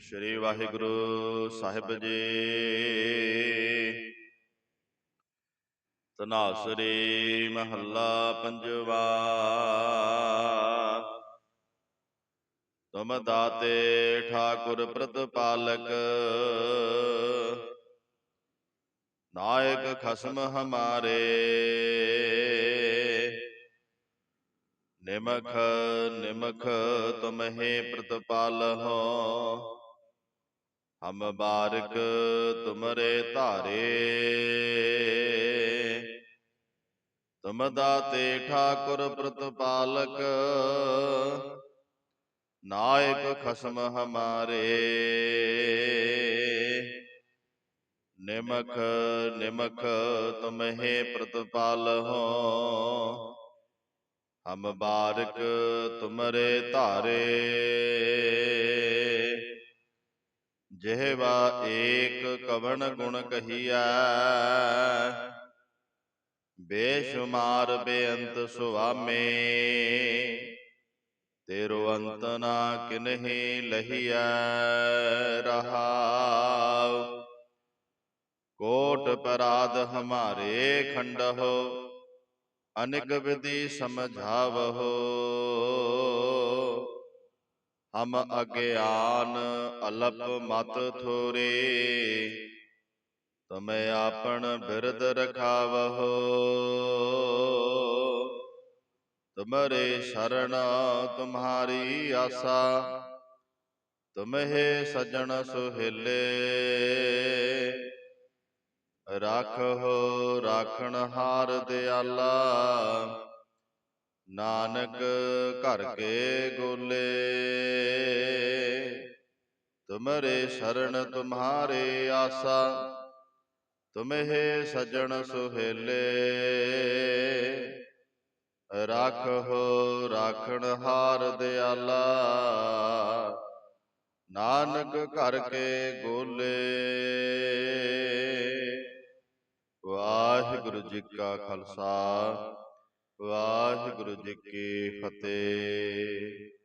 ਸ੍ਰੀ ਵਾਹਿਗੁਰੂ ਸਾਹਿਬ ਜੀ। ਤਨਾਸਰੀ ਮਹੱਲਾ ਪੰਜਵਾ। ਤੁਮ ਦਾਤੇ ਠਾਕੁਰ ਪ੍ਰਤਪਾਲਕ। ਨਾਇਕ ਖਸਮ ਹਮਾਰੇ। ਨਿਮਖ ਨਿਮਖ ਤੁਮਹੇ ਪ੍ਰਤਪਾਲਹੁ ਹਮ ਬਾਰਕ ਤੁਮਰੇ ਧਾਰੇ। ਤੁਮ ਦਾਤੇ ਠਾਕੁਰ ਪ੍ਰਤਪਾਲਕ। ਨਾਇਕ ਖਸਮ ਹਮਾਰੇ। ਨਿਮਖ ਨਿਮਖ ਤੁਮਹੇ ਪ੍ਰਤਪਾਲਹੁ ਹਮ ਬਾਰਕ ਤੁਮਰੇ ਧਾਰੇ। ਜਿਹਵਾ ਏਕ ਕਵਣ ਗੁਣ ਕਹੀਐ। ਬੇਸ਼ੁਮਾਰ ਬੇਅੰਤ ਸੁਆਮੇ, ਤੇਰੋ ਅੰਤ ਨਾ ਕਿਨਹੀ ਲਹੀਐ ਰਹਾਉ। ਕੋਟ ਪਰਾਧ ਹਮਾਰੇ ਖੰਡਹੁ, ਅਨਿਕ ਵਿਧੀ ਸਮਝਾਵਹੁ। ਹਮ ਅਗਿਆਨ ਅਲਪ ਮਤ ਥੋਰੇ। ਤੁਮੇ ਆਪਣ ਬਿਰਦ ਰਖਾਵਹੁ। ਤੁਮਰੇ ਸ਼ਰਨ ਤੁਮਹਾਰੀ ਆਸਾ। ਤੁਮਹੇ ਸਜਣ ਸੁਹੇਲੇ। ਰਾਖੋ ਰਾਖਣ ਹਾਰ ਦਿਆਲਾ। ਨਾਨਕ ਘਰ ਕੇ ਗੋਲੇ। ਤੁਮਰੇ ਸ਼ਰਨ ਤੁਮਹਾਰੇ ਆਸਾ, ਤੁਮਹੇ ਸਜਣ ਸੁਹੇਲੇ। ਰਾਖੋ ਰਾਖਣ ਹਾਰ ਦਿਆਲਾ, ਨਾਨਕ ਘਰ ਕੇ ਗੋਲੇ। ਵਾਹਿਗੁਰੂ ਜੀ ਕਾ ਖਾਲਸਾ ਵਾਹਿ ਵਾਹਿਗੁਰੂ ਜੀ ਕੀ ਫਤਿਹ।